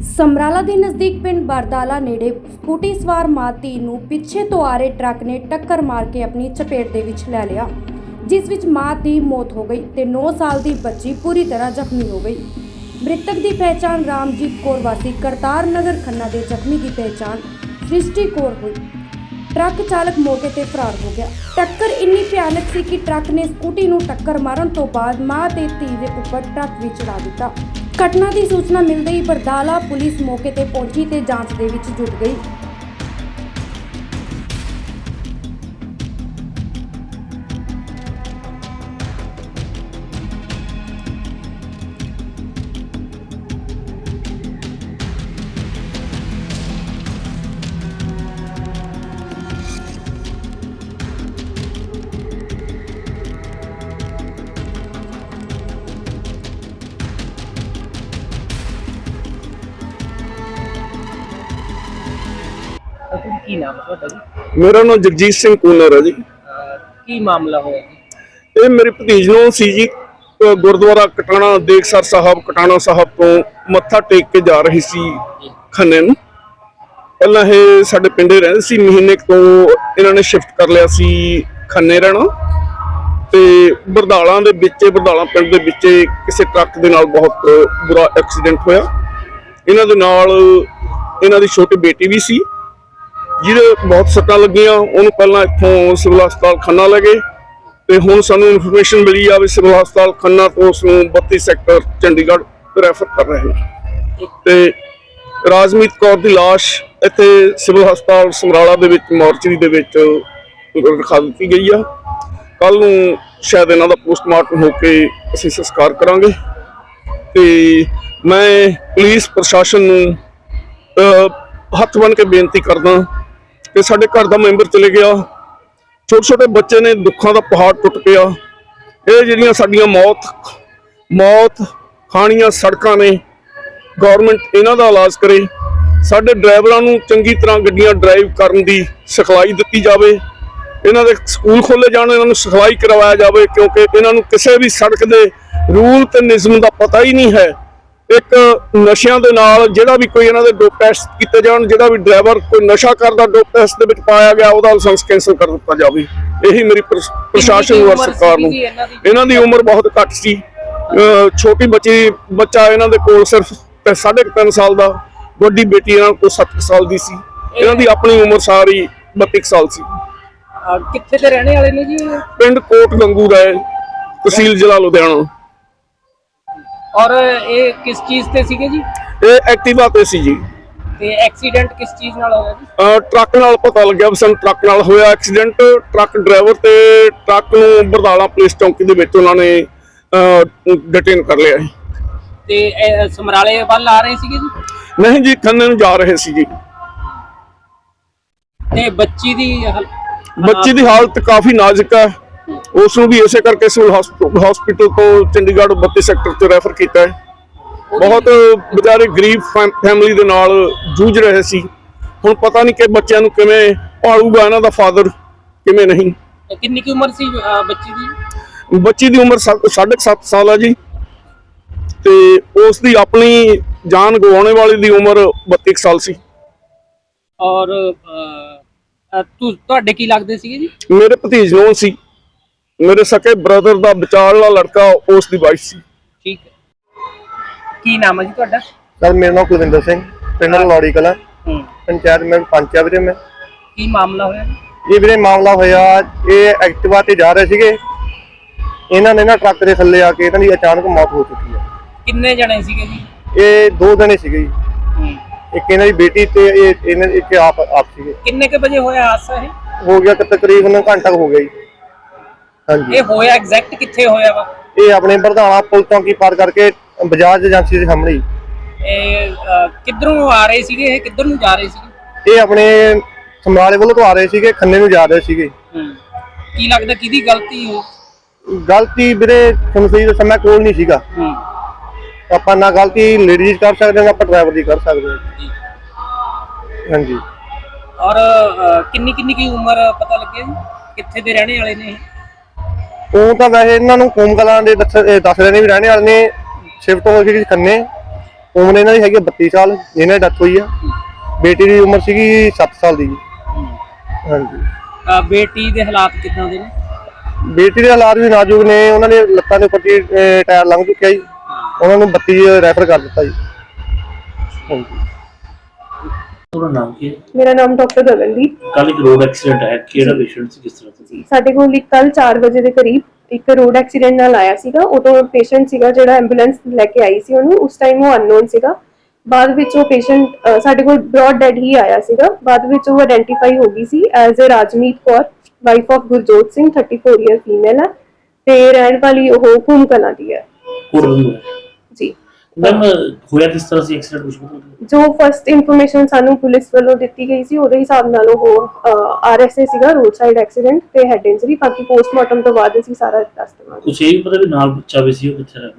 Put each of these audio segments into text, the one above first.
ਸਮਰਾਲਾ ਦੇ ਨਜ਼ਦੀਕ ਪਿੰਡ ਬਰਦਾਲਾ ਨੇੜੇ ਸਕੂਟੀ ਸਵਾਰ ਮਾਂ ਧੀ ਨੂੰ ਪਿੱਛੇ ਤੋਂ ਆ ਰਹੇ ਟਰੱਕ ਨੇ ਟੱਕਰ ਮਾਰ ਕੇ ਆਪਣੀ ਚਪੇਟ ਦੇ ਵਿੱਚ ਲੈ ਲਿਆ, ਜਿਸ ਵਿੱਚ ਮਾਂ ਦੀ ਮੌਤ ਹੋ ਗਈ ਤੇ 9 ਸਾਲ ਦੀ ਬੱਚੀ ਪੂਰੀ ਤਰ੍ਹਾਂ ਜ਼ਖਮੀ ਹੋ ਗਈ। ਮ੍ਰਿਤਕ ਦੀ ਪਹਿਚਾਣ ਰਾਮਜੀਤ ਕੌਰ ਵਾਸੀ ਕਰਤਾਰ ਨਗਰ ਖੰਨਾ ਦੇ ਜ਼ਖਮੀ ਦੀ ਪਹਿਚਾਣ ਸ੍ਰਿਸ਼ਟੀ ਕੌਰ ਹੋਈ। ਟਰੱਕ ਚਾਲਕ ਮੌਕੇ ਤੇ ਫਰਾਰ ਹੋ ਗਿਆ। ਟੱਕਰ ਇੰਨੀ ਭਿਆਨਕ ਸੀ ਕਿ ਟਰੱਕ ਨੇ ਸਕੂਟੀ ਨੂੰ ਟੱਕਰ ਮਾਰਨ ਤੋਂ ਬਾਅਦ ਮਾਂ ਤੇ ਧੀ ਦੇ ਉੱਪਰ ਟਰੱਕ ਵਿੱਚ ਚੜਾ ਦਿੱਤਾ। ਘਟਨਾ ਦੀ ਸੂਚਨਾ ਮਿਲਦੇ ਹੀ ਬਰਦਾਲਾ ਪੁਲਿਸ ਮੌਕੇ ਤੇ ਪਹੁੰਚੀ ਤੇ ਜਾਂਚ ਦੇ ਵਿੱਚ ਜੁਟ ਗਈ। ਕੀ ਨਾਮ ਹੈ ਤੁਹਾਡਾ ਜੀ? ਮੇਰਾ ਨਾਮ ਜਗਜੀਤ ਸਿੰਘ ਕੂਨਰ ਹੈ ਜੀ। ਅਹ ਕੀ ਮਾਮਲਾ ਹੋਇਆ ਜੀ? ਇਹ ਮੇਰੇ ਭਤੀਜ ਨੂੰ ਸੀ ਜੀ ਅਹ ਗੁਰਦੁਆਰਾ ਕਟਾਣਾ ਦੇਖਸਰ ਸਾਹਿਬ ਕਟਾਣਾ ਸਾਹਿਬ ਤੋਂ ਮੱਥਾ ਟੇਕ ਕੇ ਜਾ ਰਹੀ ਸੀ ਖੰਨੇ ਨੂੰ। ਪਹਿਲਾਂ ਇਹ ਸਾਡੇ ਪਿੰਡੇ ਰਹਿੰਦੇ ਸੀ ਮਹੀਨੇ ਕੁ ਤੋਂ ਇਹਨਾਂ ਨੇ ਸ਼ਿਫਟ ਕਰ ਲਿਆ ਸੀ ਖੰਨੇ ਰਹਿਣਾ। ਤੇ ਬਰਦਾਲਾਂ ਦੇ ਵਿੱਚ ਬਰਦਾਲਾਂ ਪਿੰਡ ਦੇ ਵਿੱਚ ਕਿਸੇ ਟਰੱਕ ਦੇ ਨਾਲ ਬਹੁਤ ਬੁਰਾ ਐਕਸੀਡੈਂਟ ਹੋਇਆ। ਇਹਨਾਂ ਦੇ ਨਾਲ ਇਹਨਾਂ ਦੀ ਛੋਟੀ ਬੇਟੀ ਵੀ ਸੀ। ਜਿਹਦੇ ਬਹੁਤ ਸੱਟਾਂ ਲੱਗੀਆਂ, ਉਹਨੂੰ ਪਹਿਲਾਂ ਇੱਥੋਂ ਸਿਵਲ ਹਸਪਤਾਲ ਖੰਨਾ ਲੈ ਗਏ ਤੇ ਹੁਣ ਸਾਨੂੰ ਇਨਫੋਰਮੇਸ਼ਨ ਮਿਲੀ ਆ ਵੀ ਸਿਵਲ ਹਸਪਤਾਲ ਖੰਨਾ ਤੋਂ ਉਸ ਨੂੰ 32 ਸੈਕਟਰ ਚੰਡੀਗੜ੍ਹ ਰੈਫਰ ਕਰ ਰਹੇ ਨੇ। ਤੇ ਰਾਜਮੀਤ ਕੌਰ ਦੀ ਲਾਸ਼ ਇੱਥੇ ਸਿਵਲ ਹਸਪਤਾਲ ਸਮਰਾਲਾ ਦੇ ਵਿੱਚ, ਮੋਰਚਰੀ ਦੇ ਵਿੱਚ ਰਖਾ ਦਿੱਤੀ ਗਈ ਆ। ਕੱਲ ਨੂੰ ਸ਼ਾਇਦ ਇਹਨਾਂ ਦਾ ਪੋਸਟਮਾਰਟਮ ਹੋ ਕੇ ਅਸੀਂ ਸੰਸਕਾਰ ਕਰਾਂਗੇ। ਤੇ ਮੈਂ ਪੁਲਿਸ ਪ੍ਰਸ਼ਾਸਨ ਨੂੰ ਹੱਥ ਬੰਨ ਕੇ ਬੇਨਤੀ ਕਰਦਾ ਕਿ ਸਾਡੇ ਘਰ ਦਾ ਮੈਂਬਰ ਚਲੇ ਗਿਆ। ਛੋਟੇ ਛੋਟੇ ਬੱਚੇ ਨੇ ਦੁੱਖਾਂ ਦਾ ਪਹਾੜ ਟੁੱਟ ਪਿਆ। ਇਹ ਜਿਹੜੀਆਂ ਸਾਡੀਆਂ ਮੌਤ ਮੌਤ ਖਾਣੀਆਂ ਸੜਕਾਂ ਨੇ ਗਵਰਨਮੈਂਟ ਇਹਨਾਂ ਦਾ ਇਲਾਜ ਕਰੇ। ਸਾਡੇ ਡਰਾਈਵਰਾਂ ਨੂੰ ਚੰਗੀ ਤਰ੍ਹਾਂ ਗੱਡੀਆਂ ਡਰਾਈਵ ਕਰਨ ਦੀ ਸਿਖਲਾਈ ਦਿੱਤੀ ਜਾਵੇ। ਇਹਨਾਂ ਦੇ ਸਕੂਲ ਖੋਲੇ ਜਾਣ, ਇਹਨਾਂ ਨੂੰ ਸਿਖਲਾਈ ਕਰਵਾਇਆ ਜਾਵੇ, ਕਿਉਂਕਿ ਇਹਨਾਂ ਨੂੰ ਕਿਸੇ ਵੀ ਸੜਕ ਦੇ ਰੂਲ ਤੇ ਨਿਯਮ ਦਾ ਪਤਾ ਹੀ ਨਹੀਂ ਹੈ। ਇੱਕ ਨਸ਼ਿਆਂ ਦੇ ਨਾਲ ਜਿਹੜਾ ਵੀ ਕੋਈ ਇਹਨਾਂ ਦੇ ਡੋਪ ਟੈਸਟ ਕੀਤੇ ਜਾਣ ਜਿਹੜਾ ਵੀ ਡਰਾਈਵਰ ਕੋਈ ਨਸ਼ਾ ਕਰਦਾ ਡੋਪ ਟੈਸਟ ਦੇ ਵਿੱਚ ਪਾਇਆ ਗਿਆ ਉਹਦਾ ਲਾਇਸੈਂਸ ਕੈਂਸਲ ਕਰ ਦਿੱਤਾ ਜਾਵੇ। ਇਹੀ ਮੇਰੀ ਪ੍ਰਸ਼- ਪ੍ਰਸ਼ਾਸਨ ਨੂੰ ਔਰ ਸਰਕਾਰ ਨੂੰ। ਇਹਨਾਂ ਦੀ? ਉਮਰ ਬਹੁਤ ਘੱਟ ਸੀ। ਛੋਟੀ ਬੱਚੀ ਬੱਚਾ ਇਹਨਾਂ ਦੇ ਕੋਲ ਸਿਰਫ ਤੇ ਸਾਢੇ ਕੁ ਤਿੰਨ ਸਾਲ ਦਾ ਵੱਡੀ ਬੇਟੀ ਇਹਨਾਂ ਕੋਲ 7 ਸਾਲ ਦੀ ਸੀ। ਇਹਨਾਂ ਦੀ ਆਪਣੀ ਉਮਰ ਸਾਰੀ 32 ਕੁ ਸਾਲ ਸੀ। ਕਿੱਥੇ ਦੇ ਰਹਿਣੇ ਵਾਲੇ ਨੇ ਜੀ? ਪਿੰਡ ਕੋਟ ਗੰਗੂ ਦਾ ਹੈ ਤਹਿਸੀਲ ਜ਼ਿਲ੍ਹਾ ਲੁਧਿਆਣਾ। ਔਰ ਇਹ ਕਿਸ ਚੀਜ਼ ਤੇ ਸੀਗੇ ਜੀ? ਇਹ ਐਕਟਿਵਾ ਤੇ ਸੀ ਜੀ। ਤੇ ਐਕਸੀਡੈਂਟ ਕਿਸ ਚੀਜ਼ ਨਾਲ ਹੋਇਆ ਜੀ? ਅਹ ਟਰੱਕ ਨਾਲ ਪਤਾ ਲੱਗਿਆ ਵੀ ਸਾਨੂੰ ਟਰੱਕ ਨਾਲ ਹੋਇਆ ਐਕਸੀਡੈਂਟ। ਟਰੱਕ ਡਰਾਈਵਰ ਤੇ ਟਰੱਕ ਨੂੰ ਬਰਦਾਲਾ ਪੁਲਿਸ ਚੌਂਕੀ ਦੇ ਵਿੱਚ ਉਹਨਾਂ ਨੇ ਡਿਟੇਨ ਕਰ ਲਿਆ ਤੇ ਇਹ ਸਮਰਾਲੇ ਵੱਲ ਆ ਰਹੇ ਸੀਗੇ ਜੀ? ਨਹੀਂ ਜੀ ਖੰਨੇ ਨੂੰ ਜਾ ਰਹੇ ਸੀ ਜੀ। ਤੇ ਬੱਚੀ ਦੀ ਹਾਲ- ਬੱਚੀ ਦੀ ਹਾਲਤ ਕਾਫੀ ਨਾਜ਼ੁਕ ਹੈ। ਉਸ ਨੂੰ ਵੀ ਇਸੇ ਕਰਕੇ ਸਿਵਲ ਹਸਪੀਟਲ ਤੋਂ ਚੰਡੀਗੜ੍ਹ 32 ਸੈਕਟਰ ਤੋਂ ਰੈਫਰ ਕੀਤਾ ਹੈ। ਬਹੁਤ ਵਿਚਾਰੇ ਗਰੀਬ ਫੈਮ- ਫੈਮਿਲੀ ਦੇ ਨਾਲ ਜੂਝ ਰਹੇ ਸੀ। ਹੁਣ ਪਤਾ ਨਹੀਂ ਕਿ ਬੱਚਿਆਂ ਨੂੰ ਕਿਵੇਂ ਪਾਲੂਗਾ ਇਹਨਾਂ ਦਾ ਫਾਦਰ ਕਿਵੇਂ ਨਹੀਂ। ਕਿੰਨੀ ਕੀ ਉਮਰ ਸੀ ਬੱਚੀ ਦੀ? ਬੱਚੀ ਦੀ ਉਮਰ 7.5 ਸਾਲ ਹੈ ਜੀ। ਤੇ ਉਸ ਦੀ ਆਪਣੀ ਜਾਨ ਗਵਾਉਣੇ ਵਾਲੀ ਦੀ ਉਮਰ 32 ਕੁ ਸਾਲ ਸੀ। ਔਰ ਤੁਹਾਡੇ ਕੀ ਲੱਗਦੇ ਸੀਗੇ ਜੀ? ਮੇਰੇ ਭਤੀਜ ਨੂੰ ਸੀ। ਮੇਰੇ ਸਕੇ ਬ੍ਰਦਰ ਦਾ ਵਿਚਾਰਲਾ ਲੜਕਾ ਉਸ ਦੀ ਵਾਈਫ ਸੀ। ਠੀਕ ਹੈ। ਕੀ ਨਾਮ ਹੈ ਜੀ ਤੁਹਾਡਾ? ਸਰ ਮੇਰਾ ਨਾਮ ਕੁਲਵਿੰਦਰ ਸਿੰਘ ਪਿੰਡ ਲੌੜੀ ਕਲਾ। ਹੂੰ। ਪੰਚਾਇਤ ਮੈਂ ਪੰਚ ਆ ਵੀਰੇ ਮੈਂ। ਕੀ ਮਾਮਲਾ ਹੋਇਆ ਜੀ? ਇਹ ਵੀਰੇ ਮਾਮਲਾ ਹੋਇਆ ਇਹ ਐਕਟਿਵਾ ਤੇ ਜਾ ਰਹੇ ਸੀਗੇ। ਇਹਨਾਂ ਨੇ ਨਾ ਟਰੱਕ ਦੇ ਥੱਲੇ ਆ ਕੇ ਇਹਨਾਂ ਦੀ ਅਚਾਨਕ ਮੌਤ ਹੋ ਚੁੱਕੀ ਹੈ। ਕਿੰਨੇ ਜਣੇ ਸੀਗੇ ਜੀ? ਇਹ ਦੋ ਜਣੇ ਸੀਗੇ ਜੀ। ਇੱਕ ਇਹਨਾਂ ਦੀ ਬੇਟੀ ਤੇ ਇਹ ਇਹਨਾਂ ਇੱਕ ਆਪ ਆਪ ਸੀਗੇ। ਕਿੰਨੇ ਕੇ ਵਜੇ ਹੋਇਆ ਹਾਦਸਾ ਇਹ? ਹੋ ਗਿਆ ਕਿ ਤਕਰੀਬਨ ਘੰਟਾ ਹੋ ਗਿਆ ਜੀ। ਹਾਂਜੀ। ਇਹ ਹੋਇਆ ਐਗਜ਼ੈਕਟ ਕਿੱਥੇ ਹੋਇਆ ਵਾ? ਇਹ ਆਪਣੇ ਪ੍ਰਧਾਨਾ ਪੁਲ ਤੋਂ ਕੀ ਪਾਰ ਕਰਕੇ ਬਜਾਜ ਏਜੰਸੀ ਦੇ ਸਾਹਮਣੇ ਹੀ। ਇਹ ਅਹ, ਕਿੱਧਰੋਂ ਆ ਰਹੇ ਸੀਗੇ? ਇਹ ਕਿੱਧਰ ਨੂੰ ਜਾ ਰਹੇ ਸੀਗੇ? ਇਹ ਆਪਣੇ ਸਮਰਾਲੇ ਵੱਲੋਂ ਤੋਂ ਆ ਰਹੇ ਸੀਗੇ ਖੰਨੇ ਨੂੰ ਜਾ ਰਹੇ ਸੀਗੇ। ਹੂੰ। ਕੀ ਲੱਗਦਾ ਕਿਹਦੀ ਗਲਤੀ ਹੋਈ ਗਲਤੀ ਵੀਰੇ ਤੁਹਾਨੂੰ ਸਹੀ ਦੱਸਾਂ ਮੈਂ ਕੋਲ ਨਹੀਂ ਸੀਗਾ। ਹੂੰ। ਆਪਾਂ ਨਾ ਗਲਤੀ ਲੇਡੀਜ਼ ਕਰ ਸਕਦੇ ਹਾਂ ਨਾ ਆਪਾਂ ਡਰਾਈਵਰ ਦੀ ਕਰ ਸਕਦੇ ਹਾਂ। ਜੀ। ਹਾਂਜੀ। ਔਰ ਅਹ, ਕਿੰਨੀ ਕਿੰਨੀ ਕੀ ਉਮਰ ਪਤਾ ਲੱਗਿਆ ਜੀ? ਕਿੱਥੇ ਦੇ ਰਹਿਣੇ ਵਾਲੇ ਨੇ ਇਹ? ਉਹ ਤਾਂ ਵੈਸੇ ਇਹਨਾਂ ਨੂੰ ਕੂਮ ਕਲਾਂ ਦੇ ਦੱਸ ਇਹ ਦੱਸ ਰਹੇ ਨੇ ਵੀ ਰਹਿਣੇ ਵਾਲੇ ਨੇ ਸ਼ਿਫਟ ਹੋ ਗਏ ਖੰਨੇ। ਉਮਰ ਇਹਨਾਂ ਦੀ ਹੈਗੀ ਆ 32 ਸਾਲ ਜਿਹਨਾਂ ਦੀ ਡੈਥ ਹੋਈ ਆ। ਬੇਟੀ ਦੀ ਉਮਰ ਸੀਗੀ 7 ਸਾਲ ਦੀ ਜੀ। ਹਾਂਜੀ। ਅਹ ਬੇਟੀ ਦੇ ਹਾਲਾਤ ਕਿੱਦਾਂ ਦੇ ਨੇ? ਬੇਟੀ ਦੇ ਹਾਲਾਤ ਵੀ ਨਾਜ਼ੁਕ ਨੇ ਉਹਨਾਂ ਦੇ ਲੱਤਾਂ ਦੇ ਉੱਪਰ ਦੀ, ਅਹ, ਟਾਇਰ ਲੰਘ ਚੁੱਕਿਆ ਜੀ। ਉਹਨਾਂ ਨੂੰ 32 ਰੈਫਰ ਕਰ ਦਿੱਤਾ ਜੀ। ਹਾਂਜੀ। ਤੁਹਾਡਾ ਨਾਮ ਕੀ ਹੈ? ਮੇਰਾ ਨਾਮ ਡਾਕਟਰ ਗਗਨਦੀਪ ਕੱਲ ਇੱਕ ਰੋਡ ਐਕਸੀਡੈਂਟ ਹੈ ਕਿਹੜਾ ਪੇਸ਼ੈਂਟ ਸੀ ਕਿਸ ਤਰ੍ਹਾਂ ਸੀ? ਸਾਡੇ ਕੋਲ ਇੱਕ ਕੱਲ 4 ਵਜੇ ਦੇ ਕਰੀਬ ਇੱਕ ਰੋਡ ਐਕਸੀਡੈਂਟ ਨਾਲ ਆਇਆ ਸੀਗਾ। ਉਦੋਂ ਪੇਸ਼ੈਂਟ ਸੀਗਾ ਜਿਹੜਾ ਐਂਬੂਲੈਂਸ ਲੈ ਕੇ ਆਈ ਸੀ ਉਹਨੂੰ। ਉਸ ਟਾਈਮ ਉਹ ਅਨਨੋਨ ਸੀਗਾ। ਬਾਅਦ ਵਿੱਚ ਉਹ ਪੇਸ਼ੈਂਟ ਸਾਡੇ ਕੋਲ ਬ੍ਰੌਡ ਡੈਡ ਹੀ ਆਇਆ ਸੀਗਾ। ਬਾਅਦ ਵਿੱਚ ਉਹ ਆਇਡੈਂਟੀਫਾਈ ਹੋ ਗਈ ਸੀ as a Rajmeet Kaur wife of Gurjot Singh 34 year female ਹੈ ਤੇ ਰਹਿਣ ਵਾਲੀ ਉਹ ਹੂਮ ਕਲਾਂ ਦੀ ਹੈ ਜੀ। ਮੈਮ ਹੋਇਆ ਕਿਸ ਤਰ੍ਹਾਂ ਸੀ ਐਕਸੀਡੈਂਟ ਕੁਝ ਪਤਾ? ਜੋ ਫਰਸਟ ਇਨਫੋਰਮੇਸ਼ਨ ਸਾਨੂੰ ਪੁਲਿਸ ਵੱਲੋਂ ਦਿੱਤੀ ਗਈ ਸੀ ਉਹਦੇ ਹਿਸਾਬ ਨਾਲ ਉਹ ਆਰਐਸਏ ਸੀਗਾ ਰੋਡ ਸਾਈਡ ਐਕਸੀਡੈਂਟ ਤੇ ਹੈਡ ਇੰਜਰੀ ਬਾਕੀ ਪੋਸਟਮਾਰਟਮ ਤੋਂ ਬਾਅਦ ਅਸੀਂ ਸਾਰਾ ਦੱਸ ਦੇਵਾਂਗੇ। ਕੁਛ ਇਹ ਵੀ ਪਤਾ ਵੀ ਨਾਲ ਬੱਚਾ ਵੀ ਸੀ ਉਹ ਕਿੱਥੇ ਗਿਆ?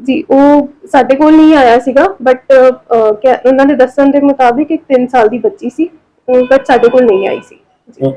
ਜੀ ਉਹ ਸਾਡੇ ਕੋਲ ਨਹੀਂ ਆਇਆ ਸੀਗਾ ਬਟ ਉਹਨਾਂ ਦੇ ਦੱਸਣ ਦੇ ਮੁਤਾਬਿਕ ਇੱਕ 3 ਸਾਲ ਦੀ ਬੱਚੀ ਸੀ ਬਟ ਸਾਡੇ ਕੋਲ ਨਹੀਂ ਆਈ ਸੀ। ਉਹ